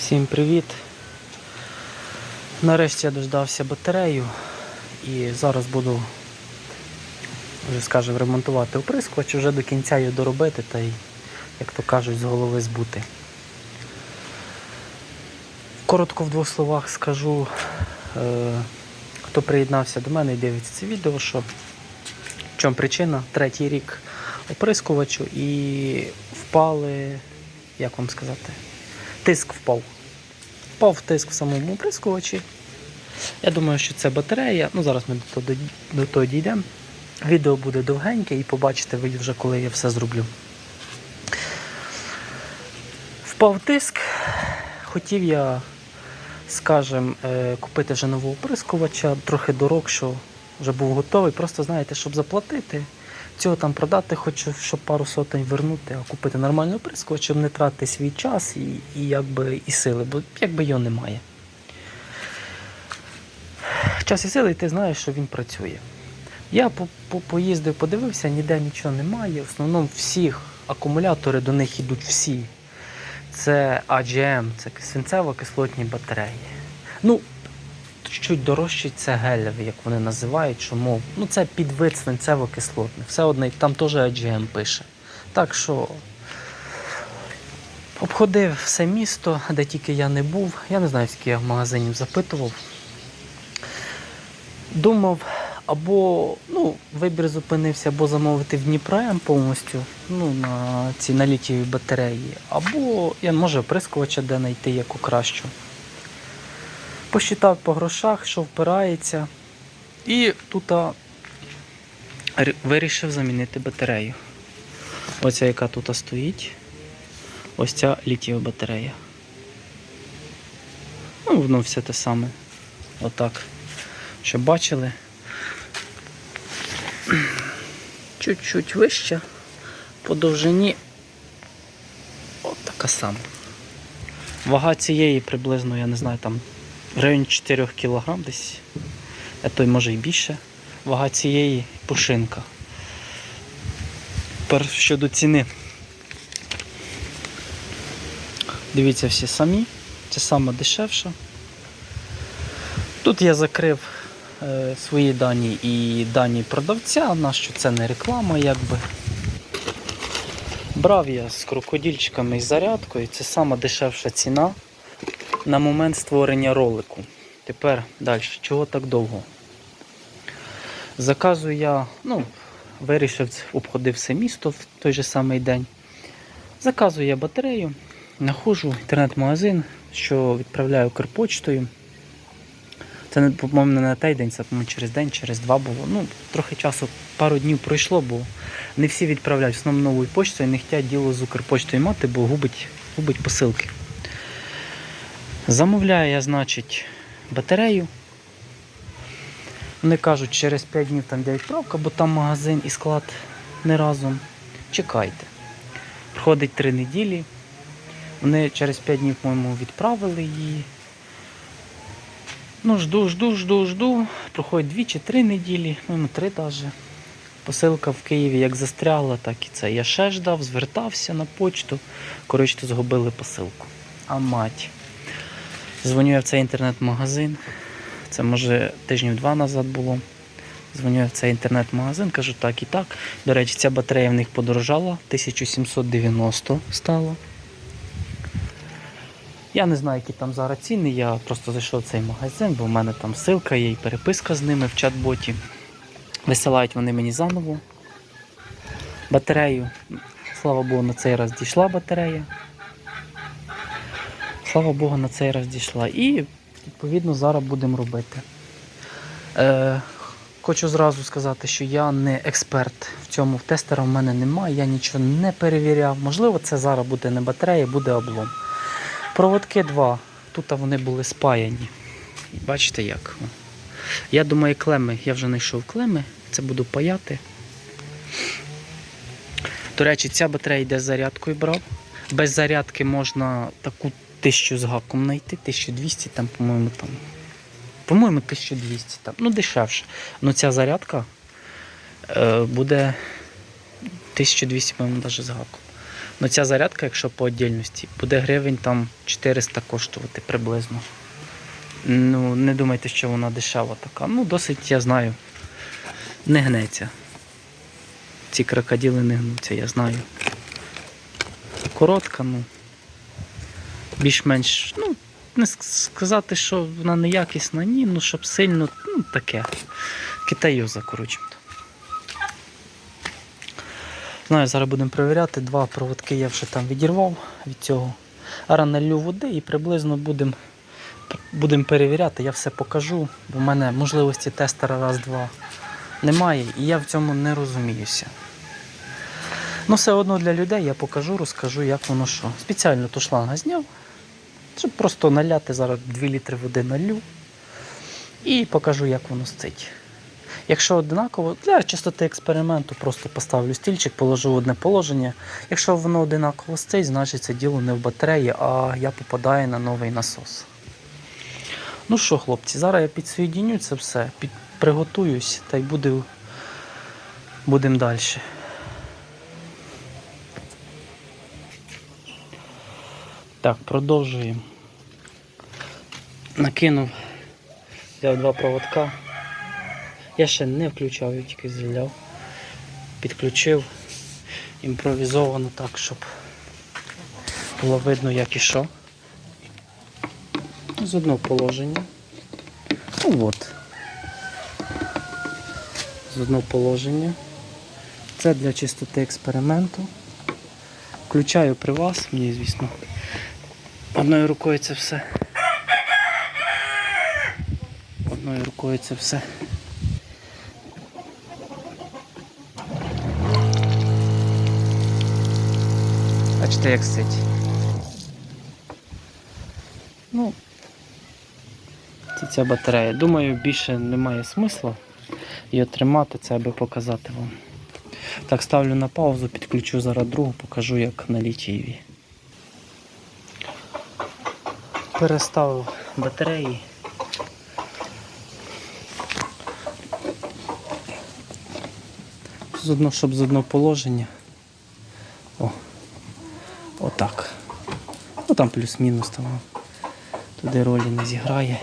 Всім привіт! Нарешті я дождався батарею і зараз буду, вже скажемо, ремонтувати оприскувач, вже до кінця її доробити та й, як то кажуть, з голови збути. Коротко в двох словах скажу, е, хто приєднався до мене і дивиться це відео, що в чому причина, третій рік оприскувачу і впали, як вам сказати, тиск впав. Впав тиск в самому оприскувачі. Я думаю, що це батарея. Ну, зараз ми до того, до того дійдемо. Відео буде довгеньке і побачите ви вже, коли я все зроблю. Впав тиск. Хотів я, скажем, е, купити вже нового оприскувача, трохи дорог, що вже був готовий. Просто знаєте, щоб заплатити, цього там продати, хочу, щоб пару сотень вернути, а купити нормальний оприскувач, щоб не тратити свій час і, і, якби, і сили, бо якби його немає. Час і сили, і ти знаєш, що він працює. Я по- по- поїздив, подивився, ніде нічого немає. В основному всіх акумулятори до них йдуть всі. Це AGM, це свинцево-кислотні батареї. Ну, чуть дорожчі це гелеві, як вони називають, чому? Ну це підвид свинцево-кислотних. Все одне, там теж AGM пише. Так що обходив все місто, де тільки я не був. Я не знаю, скільки я в магазинів запитував. Думав, або ну, вибір зупинився, або замовити в Дніпром повністю ну, на ці на батареї, або я може оприскувача де знайти яку кращу. Посчитав по грошах, що впирається. І тут вирішив замінити батарею. Оця, яка тут стоїть. Ось ця літієва батарея. Ну, воно все те саме. Отак. Щоб бачили. Чуть-чуть вище. По довжині. От така сама. Вага цієї приблизно, я не знаю, там в районі 4 кг десь. А то й може і більше. Вага цієї пушинка. Тепер щодо ціни. Дивіться всі самі. Це саме дешевше. Тут я закрив е, свої дані і дані продавця, на що це не реклама, якби. Брав я з крокодильчиками і зарядкою. Це сама дешевша ціна на момент створення ролику. Тепер далі, чого так довго? Заказую я, ну, вирішив, обходив все місто в той же самий день. Заказую я батарею, знаходжу інтернет-магазин, що відправляю Укрпочтою. Це, по-моєму, не на той день, це по-моєму, через день, через два було. Ну, трохи часу, пару днів пройшло, бо не всі відправляють в основному новою почтою, не хочуть діло з Укрпочтою мати, бо губить, губить посилки. Замовляю я, значить, батарею. Вони кажуть, через 5 днів там де відправка, бо там магазин і склад не разом. Чекайте. Проходить 3 неділі. Вони через 5 днів, по-моєму, відправили її. Ну, жду, жду, жду, жду. Проходить 2 чи 3 неділі, ну, 3 навіть. Посилка в Києві як застрягла, так і це. Я ще ждав, звертався на почту. Коротше, згубили посилку. А мать. Дзвоню я в цей інтернет-магазин. Це може тижнів два назад було. Дзвоню я в цей інтернет-магазин, кажу так і так. До речі, ця батарея в них подорожала, 1790 стало. Я не знаю, які там зараз ціни, я просто зайшов в цей магазин, бо в мене там ссылка є і переписка з ними в чат-боті. Висилають вони мені заново батарею. Слава Богу, на цей раз дійшла батарея. Слава Богу, на цей раз дійшла. І відповідно зараз будемо робити. Е, хочу зразу сказати, що я не експерт в цьому тестера в мене немає, я нічого не перевіряв. Можливо, це зараз буде не батарея, буде облом. Проводки два. Тут вони були спаяні. Бачите як? Я думаю, клеми, я вже знайшов клеми, це буду паяти. До речі, ця батарея йде з зарядкою брав. Без зарядки можна таку тисячу з гаком знайти, 1200 там, по-моєму, там. По-моєму, 1200 там. Ну, дешевше. Ну ця зарядка е, буде 1200, по-моєму, навіть з гаком. Ну ця зарядка, якщо по віддільності, буде гривень там 400 коштувати приблизно. Ну, не думайте, що вона дешева така. Ну, досить, я знаю, не гнеться. Ці крокодили не гнуться, я знаю. Коротка, ну. Більш-менш, ну, не сказати, що вона неякісна, ні, ну щоб сильно, ну таке. Китайоза, коротше. Знаю, зараз будемо перевіряти. Два проводки я вже там відірвав від цього. Налью води і приблизно будемо будем перевіряти. Я все покажу. Бо в мене можливості тестера раз-два немає, і я в цьому не розуміюся. Ну, все одно для людей я покажу, розкажу, як воно що. Спеціально ту шланга зняв, щоб просто наляти зараз 2 літри води налью і покажу, як воно стить. Якщо одинаково, для чистоти експерименту просто поставлю стільчик, положу в одне положення. Якщо воно одинаково стить, значить це діло не в батареї, а я попадаю на новий насос. Ну що, хлопці, зараз я підсоєдіню це все, під, приготуюсь та й буде, будемо далі. Так, продовжуємо. Накинув, взяв два проводка. Я ще не включав, я тільки зіляв. Підключив імпровізовано так, щоб було видно, як і що. З одного положення. Ну от. З одного положення. Це для чистоти експерименту. Включаю при вас, мені звісно. Одною рукою це все. Одною рукою це все. Бачите, як сить. Ну, це ця батарея. Думаю, більше немає смисла її тримати, це аби показати вам. Так, ставлю на паузу, підключу зараз другу, покажу, як на літієві. Переставив батареї. З щоб з одного положення. О, отак. Ну там плюс-мінус там туди ролі не зіграє.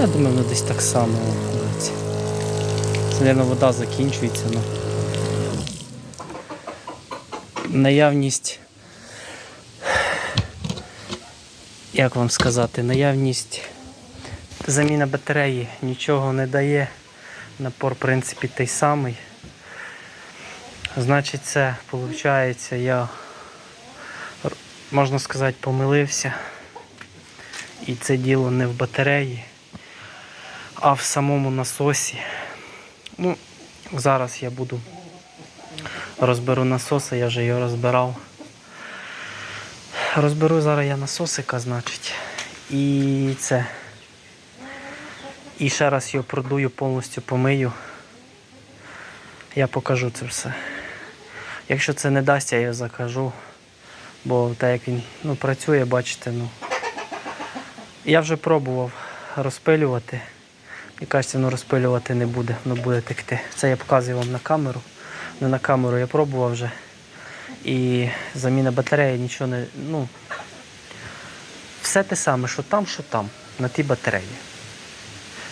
Я думаю, воно десь так само виходить. Мабуть, вода закінчується. Ну. Наявність. Як вам сказати, наявність заміна батареї нічого не дає. Напор, в принципі, той самий. Значить, це, виходить, я, можна сказати, помилився. І це діло не в батареї, а в самому насосі. Ну, зараз я буду розберу насоса, я вже його розбирав. Розберу зараз я насосика, значить. І це. І ще раз його продую, повністю помию. Я покажу це все. Якщо це не дасть, я його закажу. Бо так як він ну, працює, бачите, ну. Я вже пробував розпилювати. І кажеться, воно розпилювати не буде, воно буде текти. Це я показую вам на камеру. Не на камеру я пробував вже. І заміна батареї нічого не. Ну, все те саме, що там, що там, на тій батареї.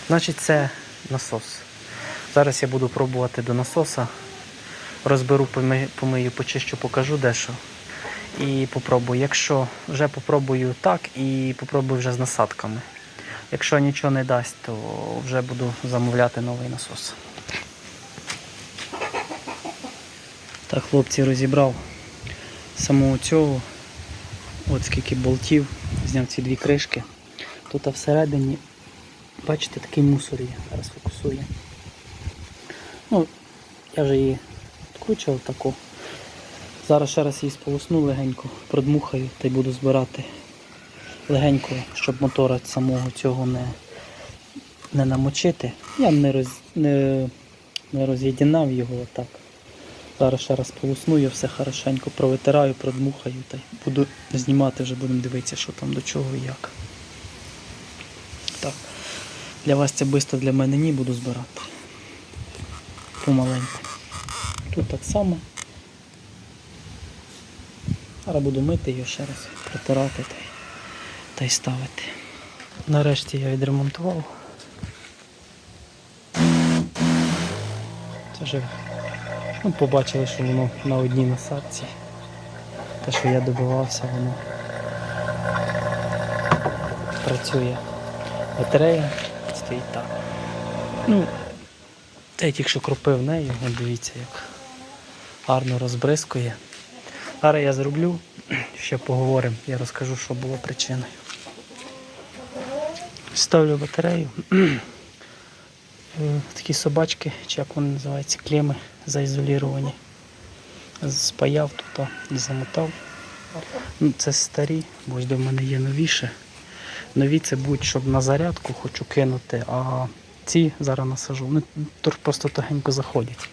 Значить, це насос. Зараз я буду пробувати до насоса. Розберу, помию, почищу, покажу дещо. І попробую. Якщо вже попробую так і попробую вже з насадками. Якщо нічого не дасть, то вже буду замовляти новий насос. Так, хлопці, розібрав самого цього. От скільки болтів, зняв ці дві кришки. Тут всередині, бачите, такий мусор є. Зараз фокусує. Ну, я вже її відкручував таку. Зараз ще раз її сполосну легенько, продмухаю та й буду збирати легенько, щоб мотора самого цього не, не намочити. Я не, роз, не, не роз'єднав його отак. Зараз ще раз полосную, все хорошенько провитираю, продмухаю та буду знімати, вже будемо дивитися, що там до чого і як. Так. Для вас це швидко, для мене ні, буду збирати. помаленьку. Тут так само. Зараз буду мити його ще раз, протирати та й, та й ставити. Нарешті я відремонтував. Це вже ну, побачили, що воно на одній насадці. Те, що я добивався, воно працює. Батарея стоїть так. Ну, я тільки що кропив нею, дивіться, як гарно розбризкує. Зараз я зроблю, ще поговоримо, я розкажу, що було причиною. Ставлю батарею. Такі собачки, чи як вони називаються, клеми заізоліровані. Спаяв тут і замотав. Ну, це старі, ось до мене є новіше. Нові це будуть, щоб на зарядку хочу кинути, а ці зараз насажу. Вони просто тогенько заходять.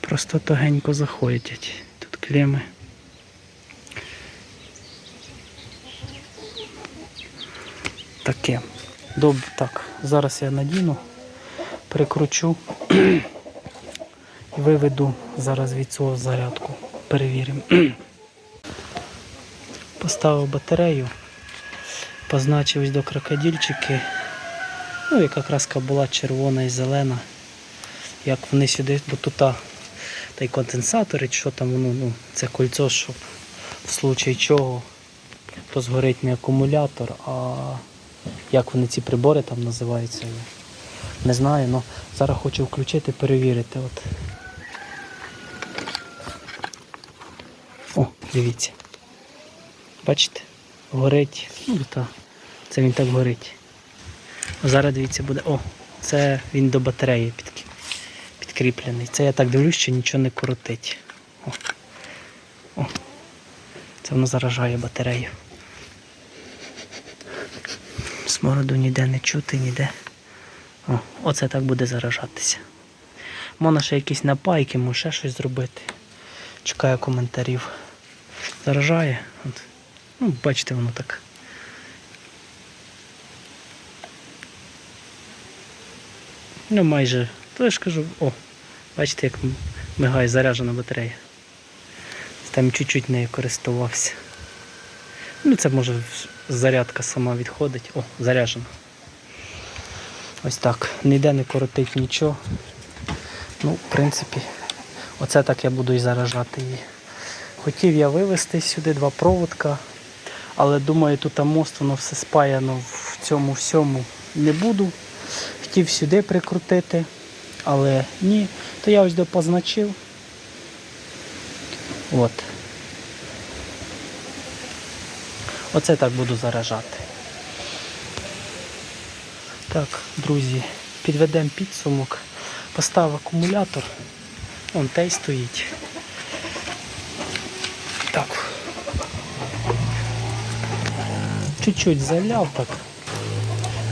Просто тогенько заходять. Тут клеми. Таке. Доб... Так, зараз я надіну, прикручу і виведу зараз від цього зарядку. Перевіримо. Поставив батарею, позначив до крокодильчики. Ну, яка краска була червона і зелена. Як вони сюди, бо тут та, й конденсатори, що там воно, ну, це кольцо, щоб в случай чого то згорить не акумулятор, а як вони ці прибори там називаються. я Не знаю, але зараз хочу включити, перевірити. От. О, дивіться. Бачите? Горить. Ну, та. Це він так горить. Зараз дивіться буде. О, це він до батареї під, підкріплений. Це я так дивлюсь, що нічого не коротить. О. О. Це воно заражає батарею. Смороду ніде не чути, ніде. О, оце так буде заражатися. Можна ще якісь напайки, може ще щось зробити. Чекаю коментарів. Заражає. От. Ну, бачите, воно так. Ну, майже. То я ж кажу, о, бачите, як мигає заряджена батарея. Там чуть-чуть нею користувався. Ну, це може зарядка сама відходить. О, заряджена. Ось так. Ніде не коротить нічого. Ну, в принципі, оце так я буду і заражати її. Хотів я вивезти сюди два проводка, але думаю, тут мост воно все спаяно в цьому всьому не буду. Хотів сюди прикрутити, але ні. То я ось до позначив. От. Оце так буду заражати. Так, друзі, підведемо підсумок. Постав акумулятор. Вон той стоїть. Так. Чуть-чуть заляв так.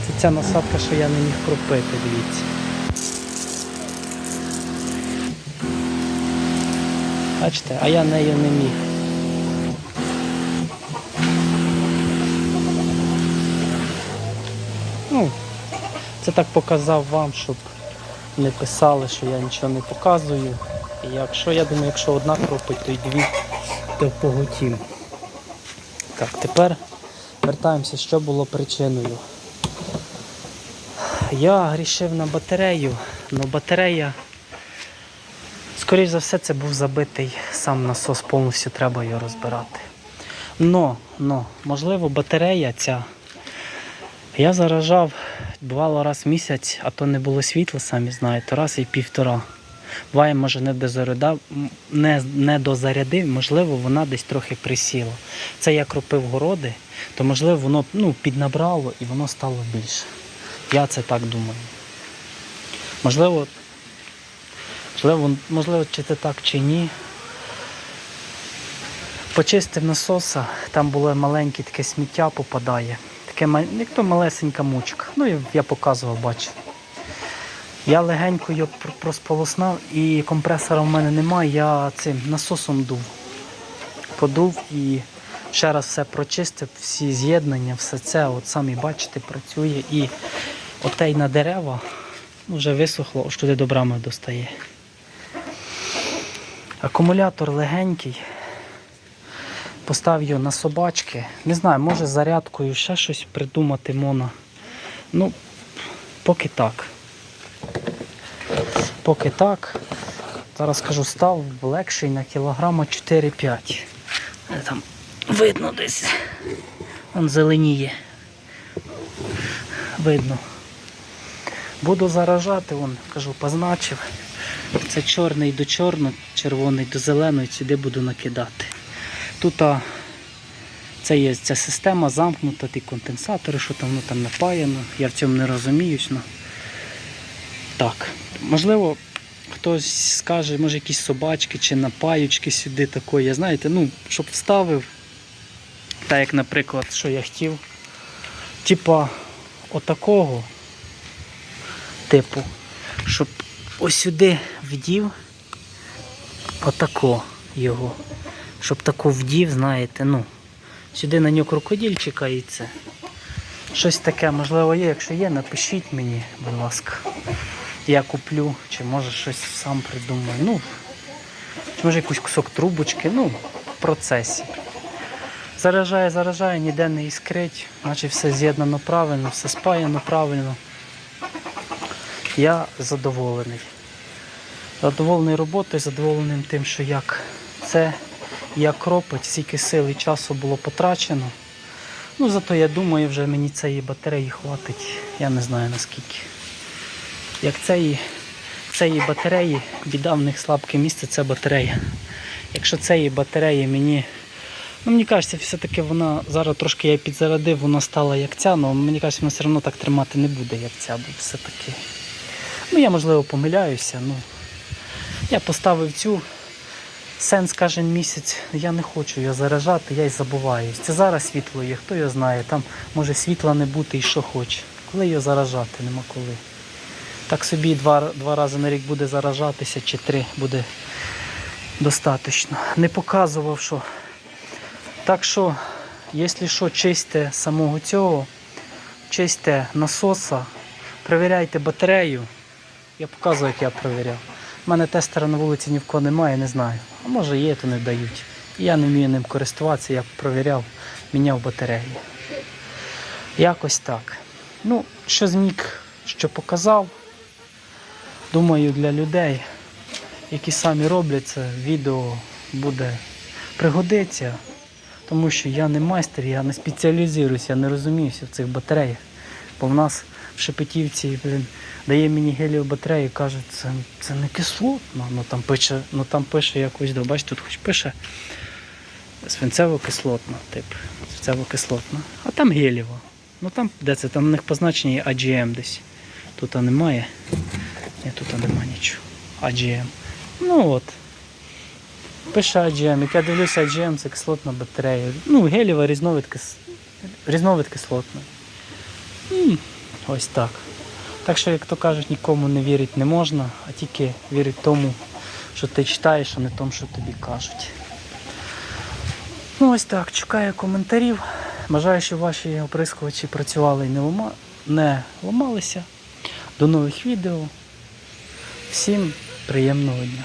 Це ця насадка, що я не міг кропити, дивіться. Бачите, а я нею не міг. Ну, це так показав вам, щоб не писали, що я нічого не показую. І якщо, я думаю, якщо одна кропить, то й дві, то поготім. Так, тепер вертаємося, що було причиною. Я грішив на батарею, але батарея, скоріш за все, це був забитий сам насос, повністю треба його розбирати. Но, но, можливо, батарея ця. Я заражав, бувало раз в місяць, а то не було світла, самі знаєте, раз і півтора. Буває, може, не дозарядав, не, не дозарядив, можливо, вона десь трохи присіла. Це я кропив городи, то можливо воно ну, піднабрало і воно стало більше. Я це так думаю. Можливо, можливо, можливо, чи це так, чи ні. Почистив насоса, там було маленьке таке сміття попадає. Таке як то малесенька мучка. Ну, я- показував, бачив. Я легенько його просполоснав і компресора в мене немає, я цим насосом дув. Подув і ще раз все прочистив, всі з'єднання, все це, от самі бачите, працює. І отей на дерева, вже висохло, аж туди до брами достає. Акумулятор легенький. Постав його на собачки. Не знаю, може зарядкою ще щось придумати моно. Ну, поки так. Поки так. Зараз скажу, став легший на кілограма 4-5. Е, Там видно десь. Он зеленіє. Видно. Буду заражати, вон, кажу, позначив. Це чорний до чорного, червоний до зеленого, сюди буду накидати. Тут це є ця система замкнута, ті конденсатори, що там воно там напаяно. Я в цьому не розуміюсь. Ну. Так, можливо, хтось скаже, може якісь собачки чи напаючки сюди такої. Знаєте, ну, щоб вставив, так як, наприклад, що я хотів, типа отакого типу, щоб ось сюди вдів отако його. Щоб тако вдів, знаєте, ну, сюди на нього крокодильчика і це. Щось таке, можливо, є. Якщо є, напишіть мені, будь ласка. Я куплю, чи може щось сам придумаю. Ну, чи може якийсь кусок трубочки, ну, в процесі. Заражає, заражає, ніде не іскрить, наче все з'єднано правильно, все спаяно правильно. Я задоволений. Задоволений роботою, задоволений тим, що як це, як робить, стільки сил і часу було потрачено. Ну, зато я думаю, вже мені цієї батареї хватить, я не знаю наскільки. Як цієї, цієї батареї, біда в них слабке місце це батарея. Якщо цієї батареї мені. Ну, мені кажеться, все-таки вона зараз трошки я підзарядив, вона стала як ця, але мені кажеться, вона все одно так тримати не буде, як ця, бо все-таки. Ну, я можливо помиляюся. Ну, я поставив цю. Сенс кожен місяць, я не хочу його заражати, я й забуваюсь. Це зараз світло є, хто його знає, там може світла не бути і що хоче. Коли його заражати, нема коли. Так собі два, два рази на рік буде заражатися, чи три буде достатньо. Не показував, що. Так що, якщо що, чисте самого цього, чисте насоса, перевіряйте батарею. Я показую, як я перевіряв. У мене тестера на вулиці ні в кого немає, не знаю. А може є, то не дають. Я не вмію ним користуватися, я провіряв, міняв батареї. Якось так. Ну, що зміг, що показав. Думаю, для людей, які самі роблять це, відео буде пригодиться, тому що я не майстер, я не спеціалізуюся, я не розуміюся в цих батареях. Бо в нас в Шепетівці, блін, дає мені гелію батарею, каже, це, це не кислотно. Ну там пише, ну там пише якось, да, бачите, тут хоч пише свинцево-кислотна, тип, свинцево-кислотна. А там гелєво. Ну там де це? Там у них позначення є десь. Тут немає. Ні, тут немає нічого. AGM. Ну от. Пише AGM. Як я дивлюся, AGM це кислотна батарея. Ну, гелєва різновид, кис... різновид кислотної. М, Ось так. Так що, як то кажуть, нікому не вірити не можна, а тільки вірити тому, що ти читаєш, а не тому, що тобі кажуть. Ну ось так, чекаю коментарів. Бажаю, щоб ваші оприскувачі працювали і не, лома... не ламалися. До нових відео. Всім приємного дня.